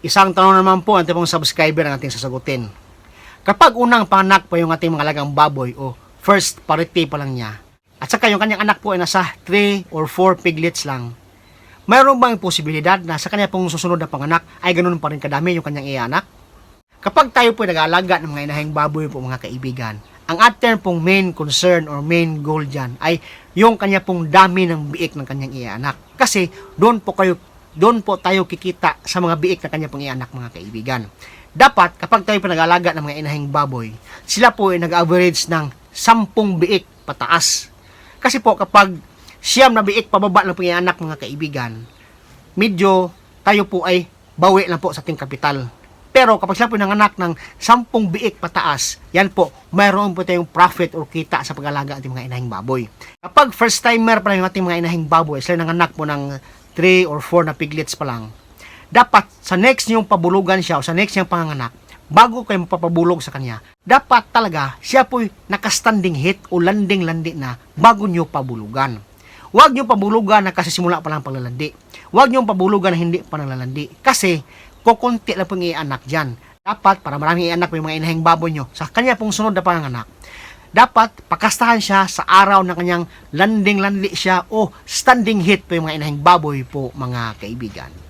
Isang tanong naman po ang ating pong subscriber ang ating sasagutin. Kapag unang panganak po yung ating mga alagang baboy o first parity pa lang niya, at saka yung kanyang anak po ay nasa 3 or 4 piglets lang, mayroon bang posibilidad na sa kanya pong susunod na panganak ay ganun pa rin kadami yung kanyang ianak? Kapag tayo po nag-aalaga ng mga inahing baboy po mga kaibigan, ang ating pong main concern or main goal dyan ay yung kanya pong dami ng biik ng kanyang ianak. Kasi doon po kayo doon po tayo kikita sa mga biik na kanya pong ianak mga kaibigan. Dapat kapag tayo po nag-aalaga ng mga inahing baboy, sila po ay nag-average ng 10 biik pataas. Kasi po kapag siyam na biik pababa ng panganak mga kaibigan, medyo tayo po ay bawi lang po sa ating kapital. Pero kapag sila po nanganak ng 10 biik pataas, yan po, mayroon po tayong profit or kita sa pag-alaga ating mga inahing baboy. Kapag first timer pa lang yung ating mga inahing baboy, sila nanganak po ng 3 or 4 na piglets pa lang, dapat sa next niyong pabulugan siya o sa next niyang panganganak, bago kayo mapapabulog sa kanya, dapat talaga siya po'y nakastanding hit o landing-landi na bago niyo pabulugan. Huwag niyo pabulugan na kasi simula pa lang paglalandi. Huwag niyo pabulugan na hindi pa nalalandi. Kasi, kukunti lang pong ianak dyan. Dapat, para maraming ianak yung mga inahing baboy nyo, sa kanya pong sunod na panganak, dapat pakastahan siya sa araw ng kanyang landing-landi siya o standing hit po yung mga inahing baboy po mga kaibigan.